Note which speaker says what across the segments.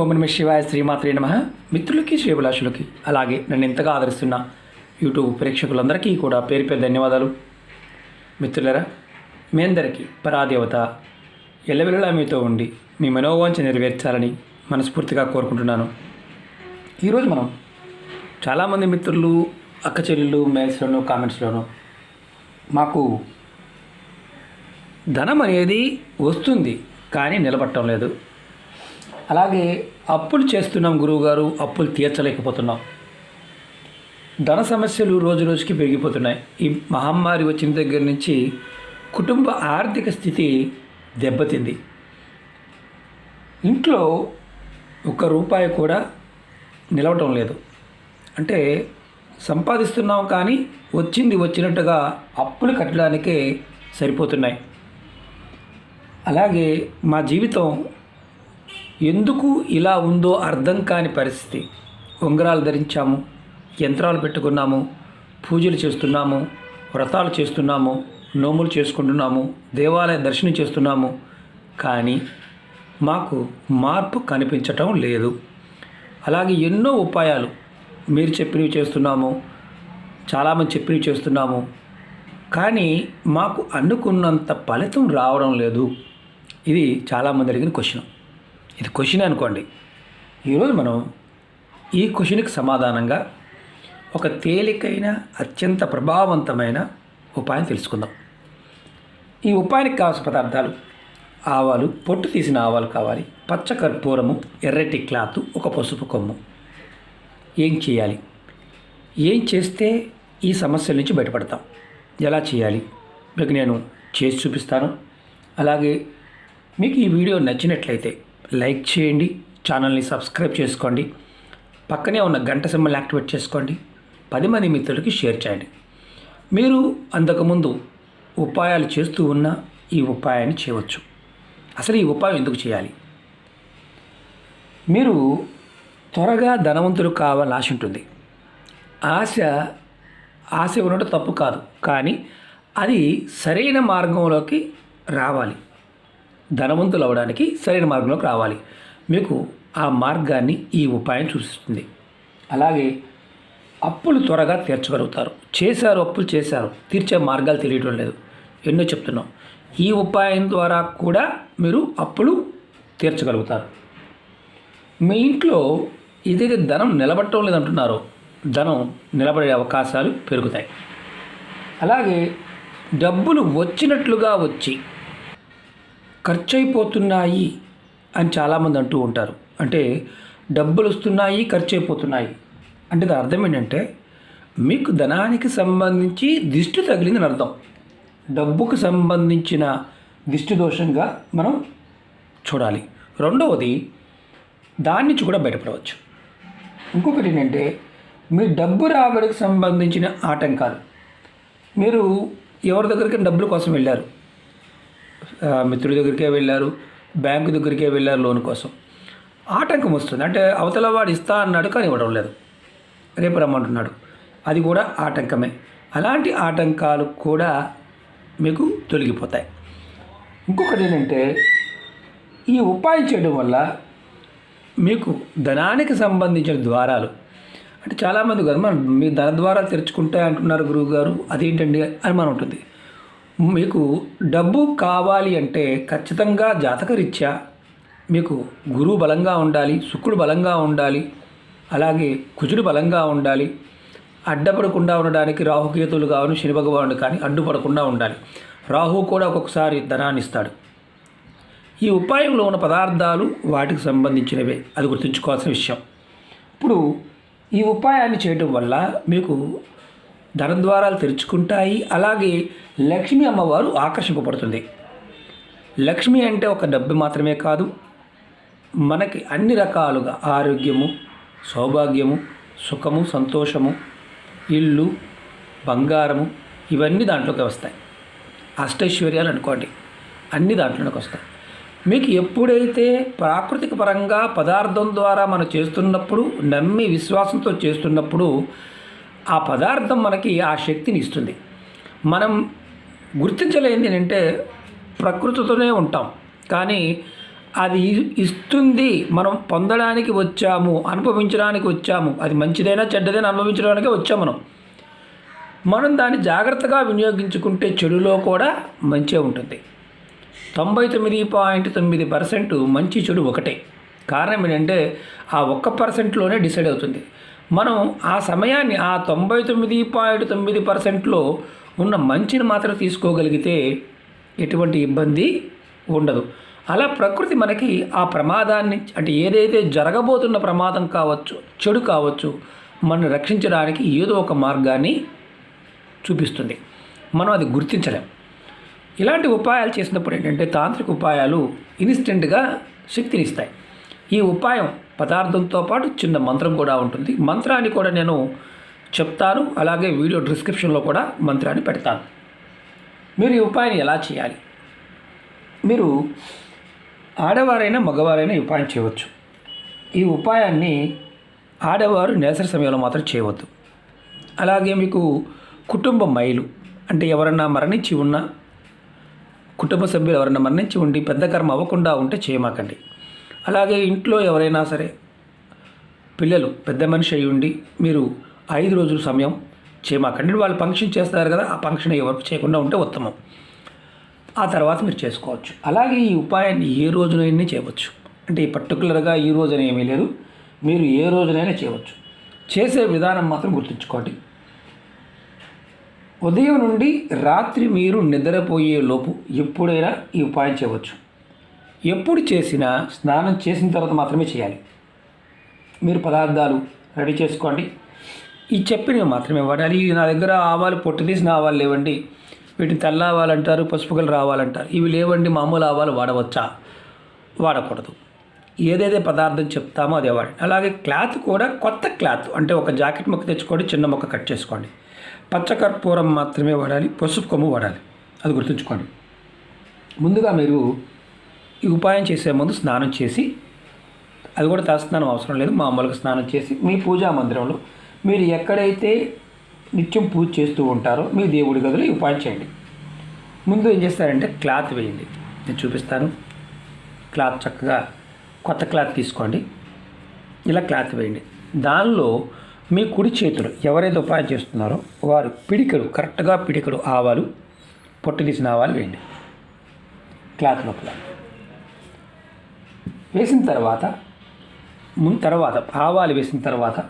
Speaker 1: ఓం నమ శివాయ శ్రీమాత్రే నమ. మిత్రులకి శ్రీభిలాషులకి అలాగే నన్ను ఎంతగా ఆదరిస్తున్న యూట్యూబ్ ప్రేక్షకులందరికీ కూడా పేరు పేరు ధన్యవాదాలు. మిత్రులరా మీ అందరికీ పరాదేవత ఎల్లవెల్లలా మీతో ఉండి మీ మనోవాంఛ నెరవేర్చాలని మనస్ఫూర్తిగా కోరుకుంటున్నాను. ఈరోజు మనం చాలామంది మిత్రులు అక్క చెల్లెళ్ళు మెయిల్స్లోనూ కామెంట్స్లోనూ మాకు ధనం అనేది వస్తుంది కానీ నిలబట్టడం లేదు. అలాగే అప్పులు చేస్తున్నాం గురువుగారు అప్పులు తీర్చలేకపోతున్నాం. ధన సమస్యలు రోజు రోజుకి పెరిగిపోతున్నాయి. ఈ మహమ్మారి వచ్చిన దగ్గర నుంచి కుటుంబ ఆర్థిక స్థితి దెబ్బతింది. ఇంట్లో ఒక్క రూపాయి కూడా నిలవటం లేదు. అంటే సంపాదిస్తున్నాం కానీ వచ్చింది వచ్చినట్టుగా అప్పులు కట్టడానికే సరిపోతున్నాయి. అలాగే మా జీవితం ఎందుకు ఇలా ఉందో అర్థం కాని పరిస్థితి. ఉంగరాలు ధరించాము యంత్రాలు పెట్టుకున్నాము పూజలు చేస్తున్నాము వ్రతాలు చేస్తున్నాము నోములు చేసుకుంటున్నాము దేవాలయ దర్శనం చేస్తున్నాము. కానీ మాకు మార్పు కనిపించటం లేదు. అలాగే ఎన్నో ఉపాయాలు మీరు చెప్పినవి చేస్తున్నాము చాలామంది చెప్పినవి చేస్తున్నాము. కానీ మాకు అనుకున్నంత ఫలితం రావడం లేదు. ఇది చాలామంది అడిగిన క్వశ్చన్. ఇది క్వశ్చన్ అనుకోండి. ఈరోజు మనం ఈ క్వశ్చన్కి సమాధానంగా ఒక తేలికైన అత్యంత ప్రభావవంతమైన ఉపాయం తెలుసుకుందాం. ఈ ఉపాయానికి కావాల్సిన పదార్థాలు ఆవాలు పొట్టు తీసిన ఆవాలు కావాలి పచ్చ కర్పూరము ఎర్రటి క్లాత్ ఒక పసుపు కొమ్ము. ఏం చేయాలి? ఏం చేస్తే ఈ సమస్యల నుంచి బయటపడతాం? ఎలా చేయాలి? మీకు నేను చేసి చూపిస్తాను. అలాగే మీకు ఈ వీడియో నచ్చినట్లయితే లైక్ చేయండి ఛానల్ని సబ్స్క్రైబ్ చేసుకోండి పక్కనే ఉన్న గంట సింబల్ యాక్టివేట్ చేసుకోండి పది మంది మిత్రులకి షేర్ చేయండి. మీరు అంతకుముందు ఉపాయాలు చేస్తూ ఉన్న ఈ ఉపాయాన్ని చేయవచ్చు. అసలు ఈ ఉపాయం ఎందుకు చేయాలి? మీరు త్వరగా ధనవంతులు కావాలని ఆశ ఉంటుంది. ఆశ ఆశ ఉండటం తప్పు కాదు. కానీ అది సరైన మార్గంలోకి రావాలి. ధనవంతులు అవడానికి సరైన మార్గంలోకి రావాలి. మీకు ఆ మార్గాన్ని ఈ ఉపాయం సూచిస్తుంది. అలాగే అప్పులు త్వరగా తీర్చగలుగుతారు. చేశారు అప్పులు చేశారు. తీర్చే మార్గాలు తెలియటం లేదు. ఎన్నో చెప్తున్నాం. ఈ ఉపాయం ద్వారా కూడా మీరు అప్పులు తీర్చగలుగుతారు. మీ ఇంట్లో ఏదైతే ధనం నిలబడటం లేదంటున్నారో ధనం నిలబడే అవకాశాలు పెరుగుతాయి. అలాగే డబ్బులు వచ్చినట్లుగా వచ్చి ఖర్చయిపోతున్నాయి అని చాలామంది అంటూ ఉంటారు. అంటే డబ్బులు వస్తున్నాయి ఖర్చు అయిపోతున్నాయి అంటే దాని అర్థం ఏంటంటే మీకు ధనానికి సంబంధించి దిష్టి తగిలిందని అర్థం. డబ్బుకు సంబంధించిన దిష్టి దోషంగా మనం చూడాలి. రెండవది దాని నుంచి కూడా బయటపడవచ్చు. ఇంకొకటి ఏంటంటే మీ డబ్బు రాబడికి సంబంధించిన ఆటంకాలు మీరు ఎవరి దగ్గరికి డబ్బుల కోసం వెళ్ళారు. మిత్రుల మిత్రుడి దగ్గరికే వెళ్ళారు బ్యాంకు దగ్గరికే వెళ్ళారు లోన్ కోసం. ఆటంకం వస్తుంది. అంటే అవతల వాడు ఇస్తా అన్నాడు కానీ ఇవ్వడం లేదు. రేపు రమ్మంటున్నాడు. అది కూడా ఆటంకమే. అలాంటి ఆటంకాలు కూడా మీకు తొలగిపోతాయి. ఇంకొకటి ఏంటంటే ఈ ఉపాయం చేయడం వల్ల మీకు ధనానికి సంబంధించిన ద్వారాలు అంటే చాలామంది కదా మనం మీ ధన ద్వారా తెరుచుకుంటాయి అంటున్నారు గురువు గారు అదేంటండి అని మనం ఉంటుంది. మీకు డబ్బు కావాలి అంటే ఖచ్చితంగా జాతకరీత్యా మీకు గురువు బలంగా ఉండాలి శుక్రుడు బలంగా ఉండాలి అలాగే కుజుడు బలంగా ఉండాలి అడ్డపడకుండా ఉండడానికి రాహుకేతువులు కావాలి శని భగవానుడు కానీ అడ్డుపడకుండా ఉండాలి. రాహు కూడా ఒక్కొక్కసారి ధనాన్ని ఇస్తాడు. ఈ ఉపాయంలో ఉన్న పదార్థాలు వాటికి సంబంధించినవే. అది గుర్తుంచుకోవాల్సిన విషయం. ఇప్పుడు ఈ ఉపాయాన్ని చేయడం వల్ల మీకు ధనద్వారాలు తెరుచుకుంటాయి అలాగే లక్ష్మీ అమ్మవారు ఆకర్షింపబడుతుంది. లక్ష్మి అంటే ఒక డబ్బు మాత్రమే కాదు మనకి అన్ని రకాలుగా ఆరోగ్యము సౌభాగ్యము సుఖము సంతోషము ఇల్లు బంగారము ఇవన్నీ దాంట్లోకి వస్తాయి. అష్టైశ్వర్యాలు అనుకోండి అన్ని దాంట్లోకి వస్తాయి. మీకు ఎప్పుడైతే ప్రాకృతిక పరంగా పదార్థం ద్వారా మనం చేస్తున్నప్పుడు నమ్మి విశ్వాసంతో చేస్తున్నప్పుడు ఆ పదార్థం మనకి ఆ శక్తిని ఇస్తుంది. మనం గుర్తించలేనిది ఏంటంటే ప్రకృతితోనే ఉంటాం. కానీ అది ఇస్తుంది మనం పొందడానికి వచ్చాము అనుభవించడానికి వచ్చాము. అది మంచిదైనా చెడ్డదైనా అనుభవించడానికే వచ్చాము మనం. మనం దాన్ని జాగ్రత్తగా వినియోగించుకుంటే చెడులో కూడా మంచే ఉంటుంది. తొంభై తొమ్మిది పాయింట్ తొమ్మిది పర్సెంట్ మంచి చెడు ఒకటే. కారణం ఏంటంటే ఆ ఒక్క పర్సెంట్లోనే డిసైడ్ అవుతుంది. మనం ఆ సమయాన్ని ఆ తొంభై తొమ్మిది పాయింట్ తొమ్మిది పర్సెంట్లో ఉన్న మంచిని మాత్రం తీసుకోగలిగితే ఎటువంటి ఇబ్బంది ఉండదు. అలా ప్రకృతి మనకి ఆ ప్రమాదాన్ని అంటే ఏదైతే జరగబోతున్న ప్రమాదం కావచ్చు చెడు కావచ్చు మనల్ని రక్షించడానికి ఏదో ఒక మార్గాన్ని చూపిస్తుంది. మనం అది గుర్తించలేం. ఇలాంటి ఉపాయాలు చేసినప్పుడు ఏంటంటే తాంత్రిక ఉపాయాలు ఇన్స్టెంట్గా శక్తిని ఇస్తాయి ఈ ఉపాయం పదార్థంతో పాటు చిన్న మంత్రం కూడా ఉంటుంది. మంత్రాన్ని కూడా నేను చెప్తాను. అలాగే వీడియో డిస్క్రిప్షన్లో కూడా మంత్రాన్ని పెడతాను. మీరు ఈ ఉపాయాన్ని ఎలా చేయాలి? మీరు ఆడవారైనా మగవారైనా ఈ ఉపాయం చేయవచ్చు. ఈ ఉపాయాన్ని ఆడవారు నేసర సమయంలో మాత్రం చేయవద్దు. అలాగే మీకు కుటుంబ మైలు అంటే ఎవరన్నా మరణించి ఉన్నా కుటుంబ సభ్యులు ఎవరైనా మరణించి ఉండి పెద్ద కర్మ అవ్వకుండా ఉంటే చేయమాకండి. అలాగే ఇంట్లో ఎవరైనా సరే పిల్లలు పెద్ద మనిషి అయ్యి ఉండి మీరు ఐదు రోజుల సమయం చేయమాకండి వాళ్ళు ఫంక్షన్ చేస్తారు కదా ఆ ఫంక్షన్ ఎవరికి చేయకుండా ఉంటే ఉత్తమం. ఆ తర్వాత మీరు చేసుకోవచ్చు. అలాగే ఈ ఉపాయాన్ని ఏ రోజునైనా చేయవచ్చు. అంటే ఈ పర్టికులర్గా ఈ రోజున ఏమీ లేదు మీరు ఏ రోజునైనా చేయవచ్చు. చేసే విధానం మాత్రం గుర్తుంచుకోండి. ఉదయం నుండి రాత్రి మీరు నిద్రపోయే లోపు ఎప్పుడైనా ఈ ఉపాయం చేయవచ్చు. ఎప్పుడు చేసినా స్నానం చేసిన తర్వాత మాత్రమే చేయాలి. మీరు పదార్థాలు రెడీ చేసుకోండి. ఈ చెప్పినవి మాత్రమే. వాడాలి నా దగ్గర ఆవాలు పొట్టు తీసిన ఆవాలు లేవండి. వీటిని తెల్ల ఆవాలంటారు పసుపు కలర్ ఆవాలంటారు. ఇవి లేవండి మామూలు ఆవాలు వాడవచ్చా? వాడకూడదు. ఏదైతే పదార్థం చెప్తామో అదే వాడండి అలాగే క్లాత్ కూడా కొత్త క్లాత్. అంటే ఒక జాకెట్ మొక్క తెచ్చుకోండి చిన్న మొక్క కట్ చేసుకోండి. పచ్చకర్పూరం మాత్రమే వాడాలి పసుపు కొమ్ము వాడాలి. అది గుర్తుంచుకోండి. ముందుగా మీరు ఈ ఉపాయం చేసే ముందు స్నానం చేసి అది కూడా తలస్నానం అవసరం లేదు మామూలుగా స్నానం చేసి మీ పూజా మందిరంలో మీరు ఎక్కడైతే నిత్యం పూజ చేస్తూ ఉంటారో మీ దేవుడి గదిలో ఈ ఉపాయం చేయండి. ముందు ఏం చేస్తారంటే క్లాత్ వేయండి. నేను చూపిస్తాను. క్లాత్ చక్కగా కొత్త క్లాత్ తీసుకోండి. ఇలా క్లాత్ వేయండి. దానిలో మీ కుడి చేతులు ఎవరైతే ఉపాయం చేస్తున్నారో వారు పిడికలు కరెక్ట్గా పిడికలు ఆవాలు పొట్టు తీసిన ఆవాలు వేయండి. క్లాత్ లోపల. వేసిన తర్వాత ముందు తర్వాత ఆవాలు వేసిన తర్వాత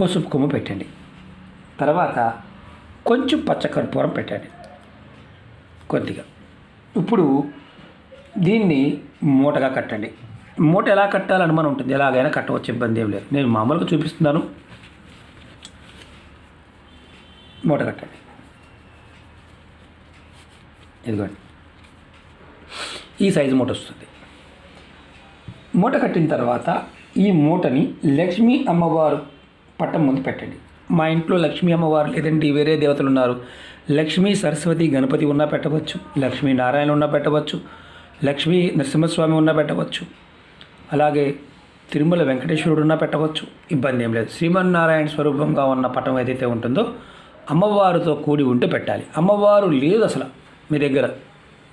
Speaker 1: పసుపు కొమ్ము పెట్టండి. తర్వాత కొంచెం పచ్చకర్పూరం పెట్టండి. కొద్దిగా. ఇప్పుడు దీన్ని మూటగా కట్టండి. మూట ఎలా కట్టాలి మనం ఉంటుంది. ఎలాగైనా కట్టవచ్చు ఇబ్బంది ఏం లేదు. నేను మామూలుగా చూపిస్తున్నాను. మూట కట్టండి. ఇదిగోండి. ఈ సైజు మూట వస్తుంది. మూట కట్టిన తర్వాత ఈ మూటని లక్ష్మీ అమ్మవారు పట్టం ముందు పెట్టండి. మా ఇంట్లో లక్ష్మీ అమ్మవారు లేదంటే వేరే దేవతలు ఉన్నారు. లక్ష్మీ సరస్వతి గణపతి ఉన్నా పెట్టవచ్చు. లక్ష్మీ నారాయణ ఉన్నా పెట్టవచ్చు. లక్ష్మీ నరసింహస్వామి ఉన్నా పెట్టవచ్చు. అలాగే తిరుమల వెంకటేశ్వరుడు ఉన్నా పెట్టవచ్చు. ఇబ్బంది ఏం లేదు. శ్రీమన్నారాయణ స్వరూపంగా ఉన్న పటం ఏదైతే ఉంటుందో అమ్మవారితో కూడి ఉంటే పెట్టాలి. అమ్మవారు లేదు అసలు మీ దగ్గర.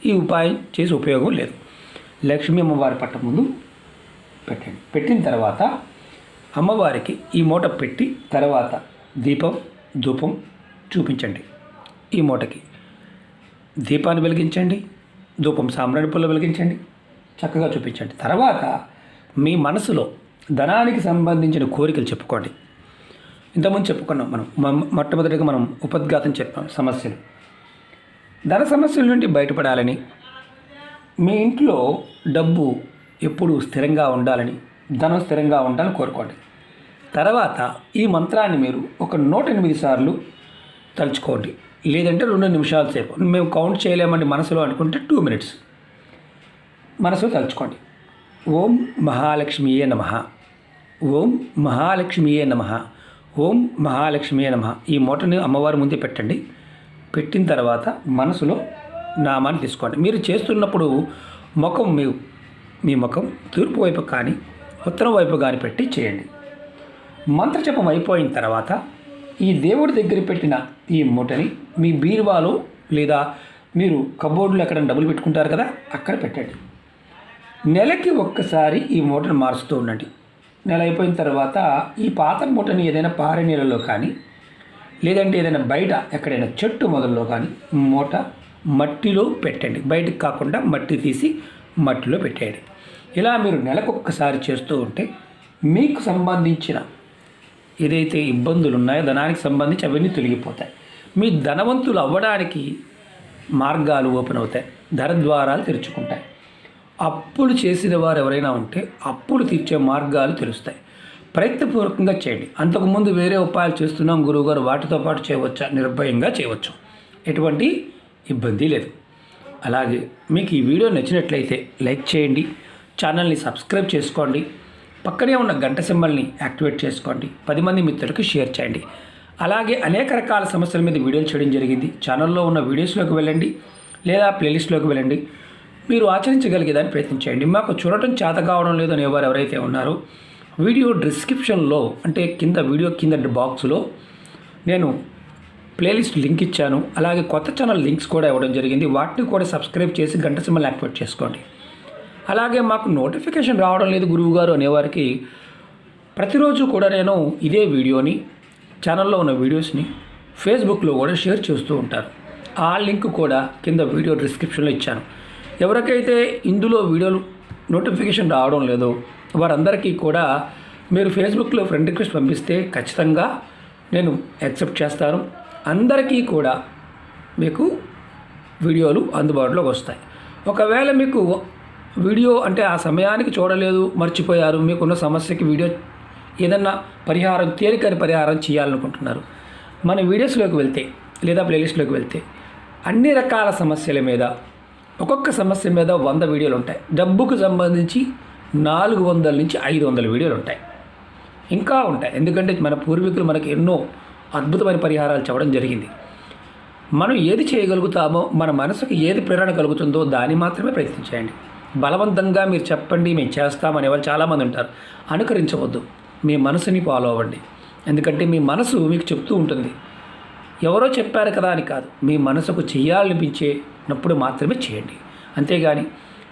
Speaker 1: ఈ ఉపాయం చేసి ఉపయోగం లేదు. లక్ష్మీ అమ్మవారి పట్టం ముందు పెట్టండి. పెట్టిన తర్వాత అమ్మవారికి ఈ మూట పెట్టి తర్వాత దీపం ధూపం చూపించండి. ఈ మూటకి దీపాన్ని వెలిగించండి ధూపం సాంబ్రాణి పుల్ల వెలిగించండి చక్కగా చూపించండి. తర్వాత మీ మనసులో ధనానికి సంబంధించిన కోరికలు చెప్పుకోండి. ఇంతకుముందు చెప్పుకున్నాం మనం. మొట్టమొదటిగా మనం ఉపద్ఘాతం చెప్పాం సమస్యలు. ధన సమస్యల నుండి బయటపడాలని మీ ఇంట్లో డబ్బు ఎప్పుడు స్థిరంగా ఉండాలని ధనం స్థిరంగా ఉండాలని కోరుకోండి. తర్వాత ఈ మంత్రాన్ని మీరు ఒక నూట ఎనిమిది సార్లు తలుచుకోండి. లేదంటే రెండు నిమిషాల సేపు. మేము కౌంట్ చేయలేమండి మనసులో అనుకుంటే టూ మినిట్స్ మనసులో తలుచుకోండి. ఓం మహాలక్ష్మియే నమ. ఓం మహాలక్ష్మియే నమ. ఓం మహాలక్ష్మియే నమ. ఈ మూటని అమ్మవారి ముందే పెట్టండి. పెట్టిన తర్వాత మనసులో నామాన్ని తీసుకోండి. మీరు చేస్తున్నప్పుడు ముఖం మీ మీ ముఖం తూర్పు వైపు కానీ ఉత్తరం వైపు కానీ పెట్టి చేయండి. మంత్రజపం అయిపోయిన తర్వాత ఈ దేవుడి దగ్గర పెట్టిన ఈ మూటని మీ బీరువాలో లేదా మీరు కబోర్డులో ఎక్కడ డబ్బులు పెట్టుకుంటారు కదా అక్కడ పెట్టండి. నెలకి ఒక్కసారి ఈ మూటను మారుస్తూ ఉండండి. నెల అయిపోయిన తర్వాత ఈ పాత మూటని ఏదైనా పారే నీళ్ళలో కానీ లేదంటే ఏదైనా బయట ఎక్కడైనా చెట్టు మొదల్లో కానీ మూట మట్టిలో పెట్టండి. బయటకు కాకుండా మట్టి తీసి మట్టిలో పెట్టేయండి. ఇలా మీరు నెలకొక్కసారి చేస్తూ ఉంటే మీకు సంబంధించిన ఏదైతే ఇబ్బందులు ఉన్నాయో ధనానికి సంబంధించి అవన్నీ తొలగిపోతాయి. మీ ధనవంతులు అవ్వడానికి మార్గాలు ఓపెన్ అవుతాయి. ధర ద్వారాలు తెరుచుకుంటాయి. అప్పులు చేసిన వారు ఎవరైనా ఉంటే అప్పులు తీర్చే మార్గాలు తెలుస్తాయి. ప్రయత్నపూర్వకంగా చేయండి. అంతకుముందు వేరే ఉపాయాలు చేస్తున్నాం గురువుగారు వాటితో పాటు చేయవచ్చా? నిర్భయంగా చేయవచ్చు. ఎటువంటి ఇబ్బంది లేదు. అలాగే మీకు ఈ వీడియో నచ్చినట్లయితే లైక్ చేయండి. ఛానల్ని సబ్స్క్రైబ్ చేసుకోండి. పక్కనే ఉన్న గంట సింబల్ని యాక్టివేట్ చేసుకోండి. పది మంది మిత్రులకు షేర్ చేయండి. అలాగే అనేక రకాల సమస్యల మీద వీడియోలు చేయడం జరిగింది. ఛానల్లో ఉన్న వీడియోస్లోకి వెళ్ళండి. లేదా ప్లేలిస్ట్లోకి వెళ్ళండి. మీరు ఆచరించగలిగేదాన్ని ప్రయత్నించండి మాకు చూడటం చేత కావడం లేదు అనేవారు ఎవరైతే ఉన్నారో వీడియో డిస్క్రిప్షన్లో అంటే కింద వీడియో కింద బాక్స్లో నేను ప్లేలిస్ట్ లింక్ ఇచ్చాను. అలాగే కొత్త ఛానల్ లింక్స్ కూడా ఇవ్వడం జరిగింది. వాటిని కూడా సబ్స్క్రైబ్ చేసి గంట సింబల్ యాక్టివేట్ చేసుకోండి. అలాగే మాకు నోటిఫికేషన్ రావడం లేదు గురువుగారు అనేవారికి ప్రతిరోజు కూడా నేను ఇదే వీడియోని ఛానల్లో ఉన్న వీడియోస్ని ఫేస్బుక్లో కూడా షేర్ చేస్తూ ఉంటాను ఆ లింక్ కూడా కింద వీడియో డిస్క్రిప్షన్లో ఇచ్చాను. ఎవరికైతే ఇందులో వీడియోలు నోటిఫికేషన్ రావడం లేదో వారందరికీ కూడా మీరు ఫేస్బుక్లో ఫ్రెండ్ రిక్వెస్ట్ పంపిస్తే ఖచ్చితంగా నేను యాక్సెప్ట్ చేస్తాను. అందరికీ కూడా మీకు వీడియోలు అందుబాటులోకి వస్తాయి. ఒకవేళ మీకు వీడియో అంటే ఆ సమయానికి చూడలేదు మర్చిపోయారు. మీకున్న సమస్యకి వీడియో ఏదన్నా పరిహారం తేలికని పరిహారం చేయాలనుకుంటున్నారు. మన వీడియోస్లోకి వెళ్తే లేదా ప్లేలిస్ట్లోకి వెళ్తే అన్ని రకాల సమస్యల మీద ఒక్కొక్క సమస్య మీద వంద వీడియోలు ఉంటాయి డబ్బుకు సంబంధించి నాలుగు వందల నుంచి ఐదు వందల వీడియోలు ఉంటాయి ఇంకా ఉంటాయి. ఎందుకంటే మన పూర్వీకులు మనకి ఎన్నో అద్భుతమైన పరిహారాలు చెప్పడం జరిగింది. మనం ఏది చేయగలుగుతామో మన మనసుకు ఏది ప్రేరణ కలుగుతుందో దాన్ని మాత్రమే ప్రయత్నించేయండి. బలవంతంగా మీరు చెప్పండి మేము చేస్తామనే వాళ్ళు చాలామంది ఉంటారు. అనుకరించవద్దు. మీ మనసుని ఫాలో అవ్వండి. ఎందుకంటే మీ మనసు మీకు చెప్తూ ఉంటుంది. ఎవరో చెప్పారు కదా అని కాదు. మీ మనసుకు చేయాలనిపించేటప్పుడు మాత్రమే చేయండి. అంతేగాని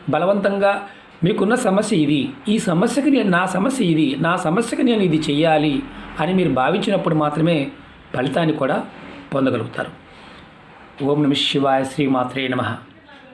Speaker 1: బలవంతంగా మీకున్న సమస్య ఇది. ఈ సమస్యకి నేను నా సమస్య ఇది. నా సమస్యకి నేను ఇది చేయాలి అని మీరు భావించినప్పుడు మాత్రమే ఫలితాన్ని కూడా పొందగలుగుతారు. ఓం నమ శివాయ శ్రీమాత్రే నమ.